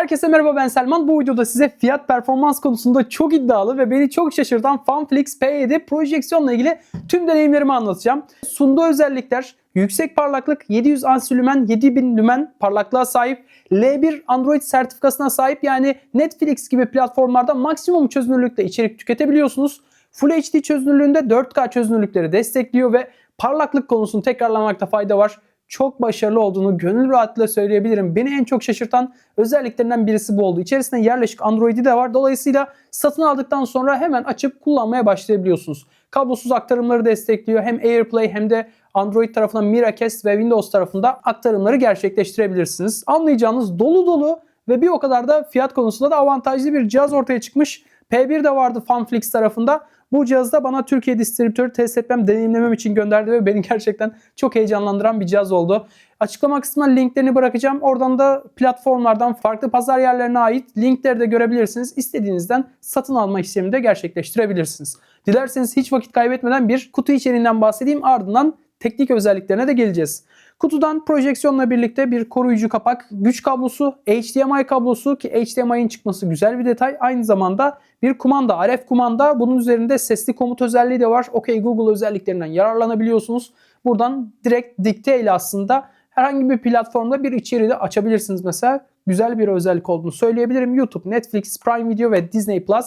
Herkese merhaba ben Selman. Bu videoda size fiyat performans konusunda çok iddialı ve beni çok şaşırtan FunFlix P7 projeksiyonla ilgili tüm deneyimlerimi anlatacağım. Sunduğu özellikler yüksek parlaklık, 700 ansi lümen, 7000 lümen parlaklığa sahip, L1 Android sertifikasına sahip yani Netflix gibi platformlarda maksimum çözünürlükte içerik tüketebiliyorsunuz. Full HD çözünürlüğünde 4K çözünürlükleri destekliyor ve parlaklık konusunu tekrarlamakta fayda var çok başarılı olduğunu gönül rahatlığıyla söyleyebilirim. Beni en çok şaşırtan özelliklerinden birisi bu oldu. İçerisinde yerleşik Android'i de var. Dolayısıyla satın aldıktan sonra hemen açıp kullanmaya başlayabiliyorsunuz. Kablosuz aktarımları destekliyor. Hem AirPlay hem de Android tarafından Miracast ve Windows tarafında aktarımları gerçekleştirebilirsiniz. Anlayacağınız dolu dolu ve bir o kadar da fiyat konusunda da avantajlı bir cihaz ortaya çıkmış. P1 de vardı Funflix tarafında. Bu cihazı da bana Türkiye distribütörü test etmem, deneyimlemem için gönderdi ve beni gerçekten çok heyecanlandıran bir cihaz oldu. Açıklama kısmına linklerini bırakacağım. Oradan da platformlardan farklı pazar yerlerine ait linkleri de görebilirsiniz. İstediğinizden satın alma işlemini de gerçekleştirebilirsiniz. Dilerseniz hiç vakit kaybetmeden bir kutu içeriğinden bahsedeyim. Ardından teknik özelliklerine de geleceğiz. Kutudan projeksiyonla birlikte bir koruyucu kapak, güç kablosu, HDMI kablosu ki HDMI'nin çıkması güzel bir detay. Aynı zamanda bir kumanda, RF kumanda. Bunun üzerinde sesli komut özelliği de var. OK Google özelliklerinden yararlanabiliyorsunuz. Buradan direkt dikte ile aslında herhangi bir platformda bir içeriği de açabilirsiniz mesela. Güzel bir özellik olduğunu söyleyebilirim. YouTube, Netflix, Prime Video ve Disney Plus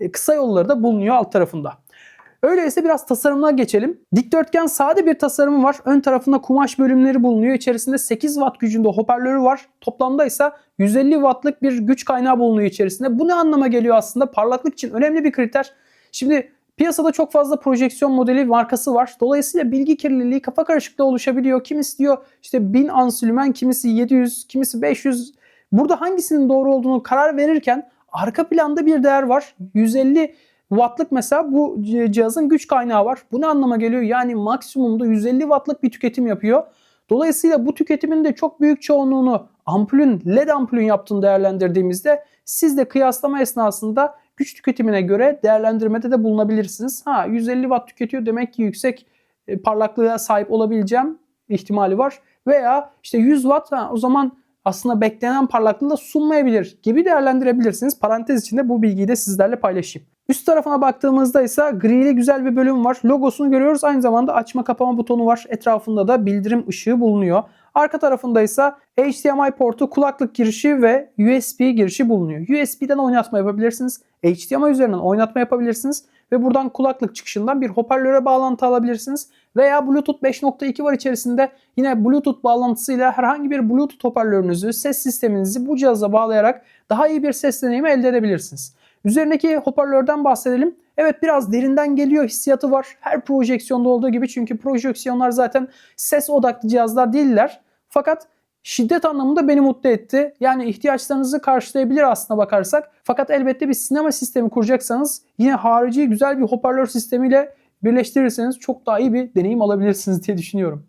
e, kısa yolları da bulunuyor alt tarafında. Öyleyse biraz tasarımına geçelim. Dikdörtgen sade bir tasarımı var. Ön tarafında kumaş bölümleri bulunuyor. İçerisinde 8 watt gücünde hoparlörü var. Toplamda ise 150 wattlık bir güç kaynağı bulunuyor içerisinde. Bu ne anlama geliyor aslında? Parlaklık için önemli bir kriter. Şimdi piyasada çok fazla projeksiyon modeli markası var. Dolayısıyla bilgi kirliliği kafa karışıklığı oluşabiliyor. Kimisi diyor işte 1000 ansülümen, kimisi 700, kimisi 500. Burada hangisinin doğru olduğunu karar verirken arka planda bir değer var. 150 wattlık mesela bu cihazın güç kaynağı var. Bu ne anlama geliyor? Yani maksimumda 150 wattlık bir tüketim yapıyor. Dolayısıyla bu tüketimin de çok büyük çoğunluğunu ampulün, led ampulün yaptığını değerlendirdiğimizde siz de kıyaslama esnasında güç tüketimine göre değerlendirmede de bulunabilirsiniz. Ha 150 watt tüketiyor demek ki yüksek e, parlaklığa sahip olabileceğim ihtimali var. Veya işte 100 watt ha, o zaman aslında beklenen parlaklığı da sunmayabilir gibi değerlendirebilirsiniz. Parantez içinde bu bilgiyi de sizlerle paylaşayım. Üst tarafına baktığımızda ise grili güzel bir bölüm var. Logosunu görüyoruz. Aynı zamanda açma kapama butonu var. Etrafında da bildirim ışığı bulunuyor. Arka tarafında ise HDMI portu, kulaklık girişi ve USB girişi bulunuyor. USB'den oynatma yapabilirsiniz. HDMI üzerinden oynatma yapabilirsiniz. Ve buradan kulaklık çıkışından bir hoparlöre bağlantı alabilirsiniz. Veya Bluetooth 5.2 var içerisinde. Yine Bluetooth bağlantısıyla herhangi bir Bluetooth hoparlörünüzü, ses sisteminizi bu cihaza bağlayarak daha iyi bir ses deneyimi elde edebilirsiniz. Üzerindeki hoparlörden bahsedelim. Evet biraz derinden geliyor hissiyatı var. Her projeksiyonda olduğu gibi çünkü projeksiyonlar zaten ses odaklı cihazlar değiller. Fakat şiddet anlamında beni mutlu etti. Yani ihtiyaçlarınızı karşılayabilir aslına bakarsak. Fakat elbette bir sinema sistemi kuracaksanız yine harici güzel bir hoparlör sistemiyle birleştirirseniz çok daha iyi bir deneyim alabilirsiniz diye düşünüyorum.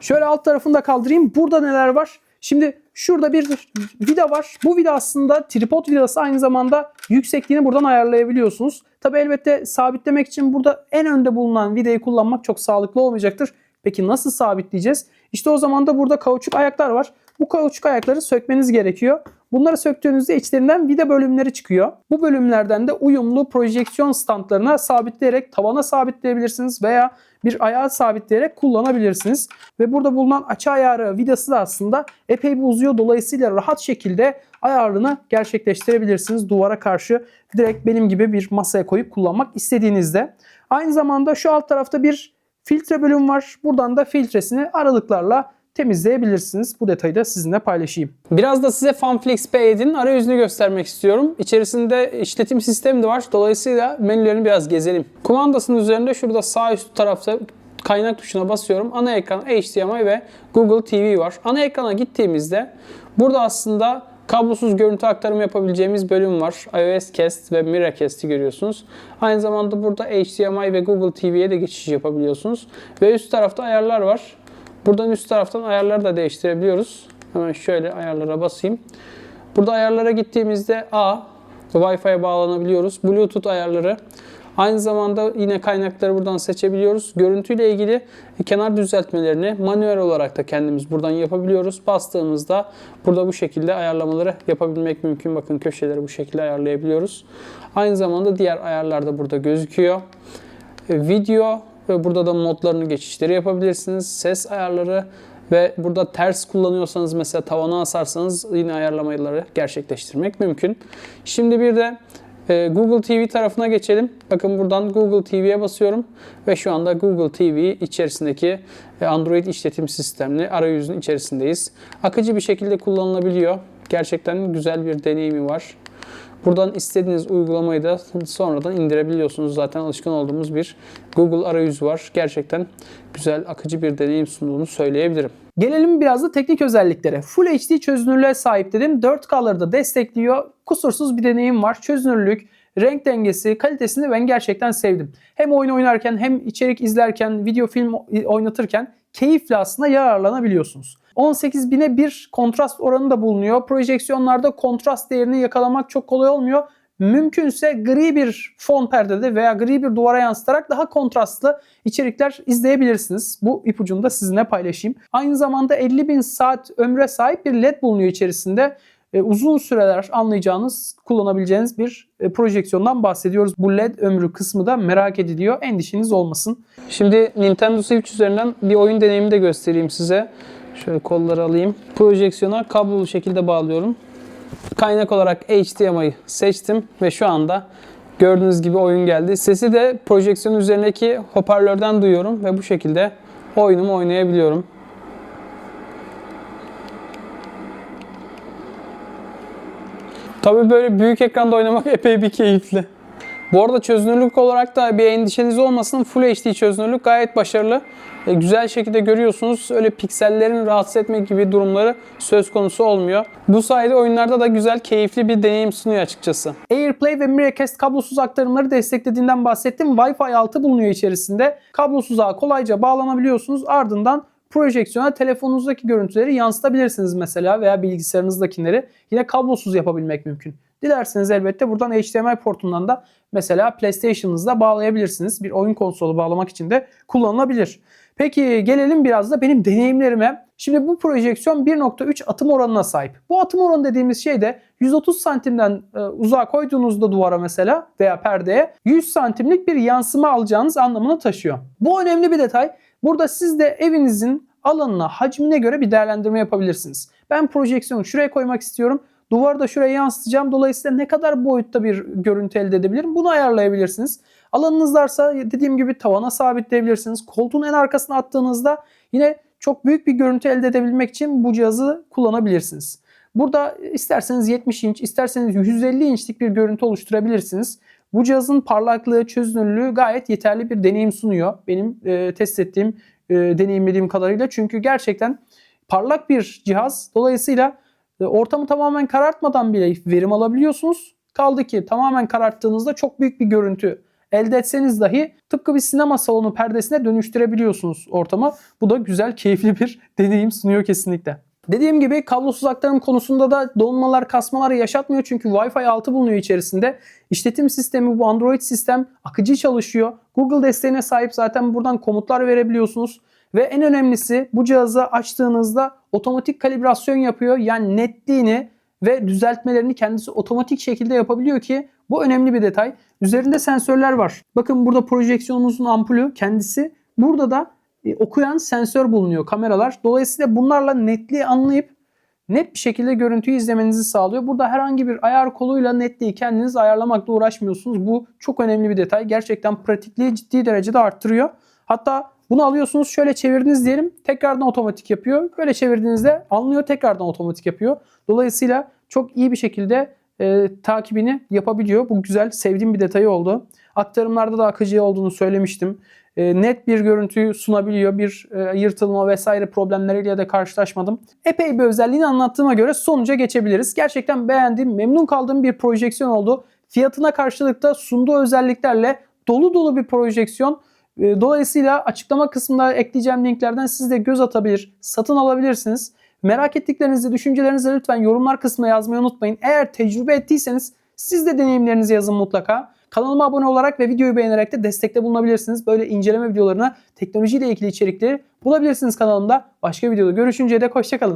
Şöyle alt tarafını da kaldırayım. Burada neler var? Şimdi şurada bir vida var. Bu vida aslında tripod vidası aynı zamanda yüksekliğini buradan ayarlayabiliyorsunuz. Tabi elbette sabitlemek için burada en önde bulunan vidayı kullanmak çok sağlıklı olmayacaktır. Peki nasıl sabitleyeceğiz? İşte o zaman da burada kauçuk ayaklar var. Bu kauçuk ayakları sökmeniz gerekiyor. Bunları söktüğünüzde içlerinden vida bölümleri çıkıyor. Bu bölümlerden de uyumlu projeksiyon standlarına sabitleyerek tavana sabitleyebilirsiniz veya bir ayağı sabitleyerek kullanabilirsiniz. Ve burada bulunan açı ayarı vidası da aslında epey bir uzuyor. Dolayısıyla rahat şekilde ayarını gerçekleştirebilirsiniz. Duvara karşı direkt benim gibi bir masaya koyup kullanmak istediğinizde. Aynı zamanda şu alt tarafta bir filtre bölüm var. Buradan da filtresini aralıklarla temizleyebilirsiniz. Bu detayı da sizinle paylaşayım. Biraz da size FunFlix P7'nin arayüzünü göstermek istiyorum. İçerisinde işletim sistemi de var. Dolayısıyla menülerini biraz gezelim. Kumandasının üzerinde şurada sağ üst tarafta kaynak tuşuna basıyorum. Ana ekran HDMI ve Google TV var. Ana ekrana gittiğimizde burada aslında kablosuz görüntü aktarımı yapabileceğimiz bölüm var. iOS Cast ve Miracast'i görüyorsunuz. Aynı zamanda burada HDMI ve Google TV'ye de geçiş yapabiliyorsunuz. Ve üst tarafta ayarlar var. Buradan üst taraftan ayarları da değiştirebiliyoruz. Hemen şöyle ayarlara basayım. Burada ayarlara gittiğimizde A, Wi-Fi'ye bağlanabiliyoruz. Bluetooth ayarları. Aynı zamanda yine kaynakları buradan seçebiliyoruz. Görüntüyle ilgili kenar düzeltmelerini manuel olarak da kendimiz buradan yapabiliyoruz. Bastığımızda burada bu şekilde ayarlamaları yapabilmek mümkün. Bakın köşeleri bu şekilde ayarlayabiliyoruz. Aynı zamanda diğer ayarlar da burada gözüküyor. Video ve burada da modlarını geçişleri yapabilirsiniz. Ses ayarları ve burada ters kullanıyorsanız mesela tavana asarsanız yine ayarlamaları gerçekleştirmek mümkün. Şimdi bir de e, Google TV tarafına geçelim. Bakın buradan Google TV'ye basıyorum ve şu anda Google TV içerisindeki e, Android işletim sistemli arayüzün içerisindeyiz. Akıcı bir şekilde kullanılabiliyor. Gerçekten güzel bir deneyimi var. Buradan istediğiniz uygulamayı da sonradan indirebiliyorsunuz. Zaten alışkın olduğumuz bir Google arayüzü var. Gerçekten güzel, akıcı bir deneyim sunduğunu söyleyebilirim. Gelelim biraz da teknik özelliklere. Full HD çözünürlüğe sahip dedim. 4K'ları da destekliyor. Kusursuz bir deneyim var. Çözünürlük, renk dengesi, kalitesini ben gerçekten sevdim. Hem oyun oynarken hem içerik izlerken, video film oynatırken keyifle aslında yararlanabiliyorsunuz. 18.000'e bir kontrast oranı da bulunuyor. Projeksiyonlarda kontrast değerini yakalamak çok kolay olmuyor. Mümkünse gri bir fon perdede veya gri bir duvara yansıtarak daha kontrastlı içerikler izleyebilirsiniz. Bu ipucunu da sizinle paylaşayım. Aynı zamanda 50.000 saat ömre sahip bir led bulunuyor içerisinde. E, uzun süreler anlayacağınız, kullanabileceğiniz bir e, projeksiyondan bahsediyoruz. Bu led ömrü kısmı da merak ediliyor. Endişeniz olmasın. Şimdi Nintendo Switch üzerinden bir oyun deneyimi de göstereyim size. Şöyle kolları alayım. Projeksiyona kablolu şekilde bağlıyorum. Kaynak olarak HDMI'yi seçtim ve şu anda gördüğünüz gibi oyun geldi. Sesi de projeksiyon üzerindeki hoparlörden duyuyorum ve bu şekilde oyunumu oynayabiliyorum. Tabii böyle büyük ekranda oynamak epey bir keyifli. Bu arada çözünürlük olarak da bir endişeniz olmasın. Full HD çözünürlük gayet başarılı. E, güzel şekilde görüyorsunuz. Öyle piksellerin rahatsız etmek gibi durumları söz konusu olmuyor. Bu sayede oyunlarda da güzel, keyifli bir deneyim sunuyor açıkçası. AirPlay ve Miracast kablosuz aktarımları desteklediğinden bahsettim. Wi-Fi 6 bulunuyor içerisinde. Kablosuza kolayca bağlanabiliyorsunuz. Ardından projeksiyona telefonunuzdaki görüntüleri yansıtabilirsiniz mesela veya bilgisayarınızdakileri. Yine kablosuz yapabilmek mümkün. Dilerseniz elbette buradan HDMI portundan da mesela PlayStation'ınızda bağlayabilirsiniz. Bir oyun konsolu bağlamak için de kullanılabilir. Peki gelelim biraz da benim deneyimlerime. Şimdi bu projeksiyon 1.3 atım oranına sahip. Bu atım oranı dediğimiz şey de 130 santimden e, uzağa koyduğunuzda duvara mesela veya perdeye 100 santimlik bir yansıma alacağınız anlamını taşıyor. Bu önemli bir detay. Burada siz de evinizin alanına, hacmine göre bir değerlendirme yapabilirsiniz. Ben projeksiyonu şuraya koymak istiyorum. Duvarı da şuraya yansıtacağım. Dolayısıyla ne kadar boyutta bir görüntü elde edebilirim? Bunu ayarlayabilirsiniz. Alanınız varsa dediğim gibi tavana sabitleyebilirsiniz. Koltuğun en arkasına attığınızda yine çok büyük bir görüntü elde edebilmek için bu cihazı kullanabilirsiniz. Burada isterseniz 70 inç, isterseniz 150 inçlik bir görüntü oluşturabilirsiniz. Bu cihazın parlaklığı, çözünürlüğü gayet yeterli bir deneyim sunuyor. Benim e, test ettiğim, e, deneyimlediğim kadarıyla. Çünkü gerçekten parlak bir cihaz. Dolayısıyla ortamı tamamen karartmadan bile verim alabiliyorsunuz. Kaldı ki tamamen kararttığınızda çok büyük bir görüntü elde etseniz dahi tıpkı bir sinema salonu perdesine dönüştürebiliyorsunuz ortama. Bu da güzel, keyifli bir deneyim sunuyor kesinlikle. Dediğim gibi kablosuz aktarım konusunda da donmalar, kasmalar yaşatmıyor çünkü Wi-Fi 6 bulunuyor içerisinde. İşletim sistemi bu Android sistem akıcı çalışıyor. Google desteğine sahip zaten buradan komutlar verebiliyorsunuz. Ve en önemlisi bu cihazı açtığınızda otomatik kalibrasyon yapıyor. Yani netliğini ve düzeltmelerini kendisi otomatik şekilde yapabiliyor ki bu önemli bir detay. Üzerinde sensörler var. Bakın burada projeksiyonumuzun ampulü kendisi. Burada da e, okuyan sensör bulunuyor kameralar. Dolayısıyla bunlarla netliği anlayıp net bir şekilde görüntüyü izlemenizi sağlıyor. Burada herhangi bir ayar koluyla netliği kendiniz ayarlamakla uğraşmıyorsunuz. Bu çok önemli bir detay. Gerçekten pratikliği ciddi derecede arttırıyor. Hatta bunu alıyorsunuz şöyle çevirdiniz diyelim tekrardan otomatik yapıyor. Böyle çevirdiğinizde anlıyor tekrardan otomatik yapıyor. Dolayısıyla çok iyi bir şekilde e, takibini yapabiliyor. Bu güzel sevdiğim bir detayı oldu. Aktarımlarda da akıcı olduğunu söylemiştim. E, net bir görüntüyü sunabiliyor. Bir e, yırtılma vesaire problemleriyle de karşılaşmadım. Epey bir özelliğini anlattığıma göre sonuca geçebiliriz. Gerçekten beğendiğim, memnun kaldığım bir projeksiyon oldu. Fiyatına karşılıkta sunduğu özelliklerle dolu dolu bir projeksiyon. E, dolayısıyla açıklama kısmında ekleyeceğim linklerden siz de göz atabilir, satın alabilirsiniz. Merak ettiklerinizi, düşüncelerinizi lütfen yorumlar kısmına yazmayı unutmayın. Eğer tecrübe ettiyseniz Siz de deneyimlerinizi yazın mutlaka. Kanalıma abone olarak ve videoyu beğenerek de destekte bulunabilirsiniz. Böyle inceleme videolarına teknolojiyle ilgili içerikleri bulabilirsiniz kanalımda. Başka videoda görüşünceye dek hoşçakalın.